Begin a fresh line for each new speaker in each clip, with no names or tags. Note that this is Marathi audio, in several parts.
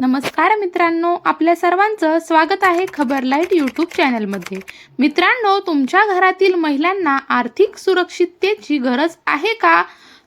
नमस्कार मित्रांनो आपल्या सर्वांचं स्वागत आहे खबर लाइट यूट्यूब चॅनलमध्ये. मित्रांनो तुमच्या घरातील महिलांना आर्थिक सुरक्षिततेची गरज आहे का?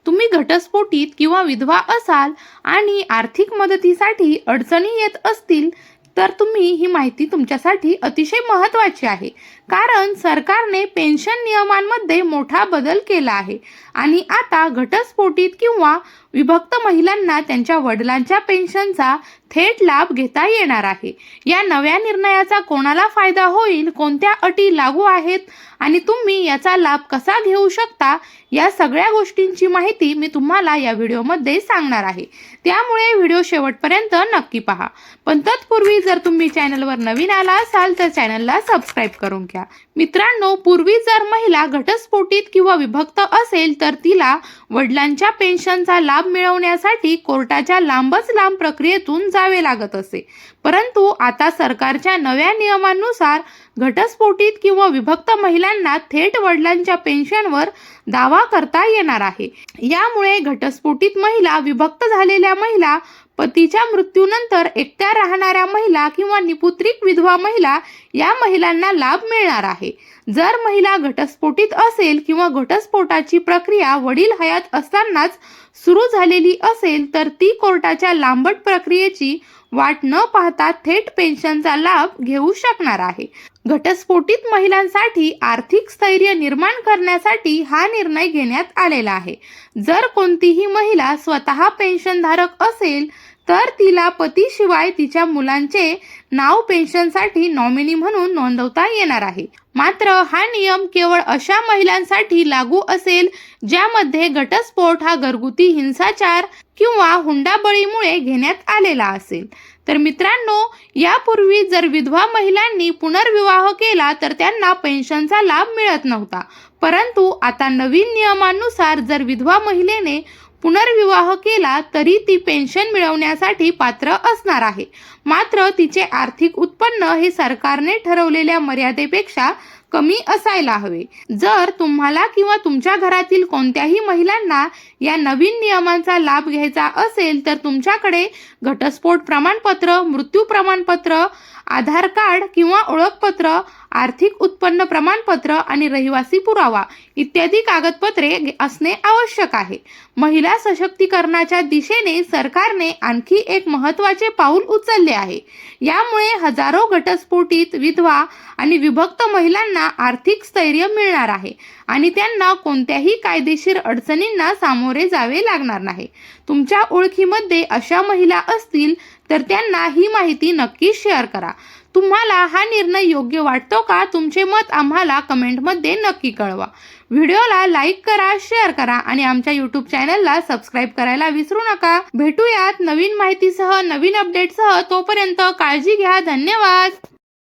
तुम्ही घटस्फोटीत किंवा विधवा असाल आणि आर्थिक मदतीसाठी अडचणी येत असतील तर तुम्ही ही माहिती तुमच्यासाठी अतिशय महत्त्वाची आहे. कारण सरकारने पेन्शन नियमांमध्ये मोठा बदल केला आहे आणि आता घटस्फोटीत किंवा विभक्त महिलांना त्यांच्या वडिलांच्या पेन्शनचा थेट लाभ घेता येणार आहे. या नव्या निर्णयाचा कोणाला फायदा होईल कोणत्या अटी लागू आहेत आणि तुम्ही याचा लाभ कसा घेऊ शकता या सगळ्या गोष्टींची माहिती मी तुम्हाला या व्हिडिओमध्ये सांगणार आहे. त्यामुळे व्हिडिओ शेवटपर्यंत नक्की पहा. पण तत्पूर्वी जर तुम्ही चॅनलवर नवीन आला असाल तर चॅनलला सबस्क्राईब करून घ्या. मित्रांनो पूर्वी जर महिला घटस्फोटीत किंवा विभक्त असेल तर तिला वडिलांच्या पेन्शनचा लाभ मिळवण्यासाठी कोर्टाच्या लांबच लांब प्रक्रियेतून जा जावे लागत असे. परंतु आता सरकारच्या नव्या नियमानुसार घटस्फोटीत किंवा विभक्त महिलांना थेट वडिलांच्या पेन्शनवर दावा करता येणार आहे. यामुळे घटस्फोटीत महिला विभक्त झालेल्या महिला पतीच्या मृत्यूनंतर एकट्या राहणाऱ्या महिला किंवा निपुत्रिक विधवा महिला या महिलांना लाभ मिळणार आहे. जर महिला घटस्फोटीत असेल किंवा घटस्फोटाची प्रक्रिया वडील हयात असतानाच सुरू झालेली असेल तर ती कोर्टाच्या लांबट प्रक्रियेची वाट न पाहता थेट पेन्शनचा लाभ घेऊ शकणार आहे. घटस्फोटित महिलांसाठी आर्थिक स्थैर्य निर्माण करण्यासाठी हा निर्णय घेण्यात आलेला आहे. जर कोणतीही महिला स्वतः पेन्शनधारक असेल तर तिला पतीशिवाय तिच्या मुलांचे नाव पेन्शनसाठी नॉमिनी म्हणून नोंदवता येणार आहे. मात्र हा नियम केवळ अशा महिलांसाठी लागू असेल ज्यामध्ये घटस्फोट हा घरगुती हिंसाचार किंवा हुंडाबळीमुळे घेण्यात आलेला असेल. तर मित्रांनो यापूर्वी जर विधवा महिलांनी पुनर्विवाह केला तर त्यांना पेन्शनचा लाभ मिळत नव्हता. परंतु आता नवीन नियमानुसार जर विधवा महिलेने पुनर्विवाह केला तरी ती पेन्शन मिळवण्यासाठी पात्र असणार आहे. मात्र तिचे आर्थिक उत्पन्न हे सरकारने ठरवलेल्या मर्यादेपेक्षा कमी असायला हवे. जर तुम्हाला किंवा तुमच्या घरातील कोणत्याही महिलांना या नवीन नियमांचा लाभ घ्यायचा असेल तर तुमच्याकडे घटस्फोट प्रमाणपत्र मृत्यू प्रमाणपत्र आधार कार्ड किंवा ओळखपत्र आर्थिक उत्पन्न प्रमाणपत्र आणि रहिवासी पुरावा इत्यादी कागदपत्रे असणे आवश्यक आहे. महिला सशक्तीकरणाच्या दिशेने सरकारने आणखी एक महत्त्वाचे पाऊल उचलले आहे. यामुळे हजारो घटस्फोटीत विधवा आणि विभक्त महिलांना आर्थिक स्थैर्य मिळणार आहे आणि त्यांना कोणत्याही कायदेशीर अडचणींना सामोरे सामोरे जावे लागणार नाही. तुमच्या ओळखीमध्ये अशा महिला असतील तर त्यांना ही माहिती नक्की शेअर करा. तुम्हाला हा निर्णय योग्य वाटतो का? तुमचे मत आम्हाला कमेंटमध्ये नक्की कळवा. व्हिडिओला लाईक करा शेअर करा आणि आमच्या यूट्यूब चॅनलला सबस्क्राईब करायला विसरू नका. भेटूयात नवीन माहितीसह नवीन अपडेटसह तोपर्यंत काळजी घ्या. धन्यवाद!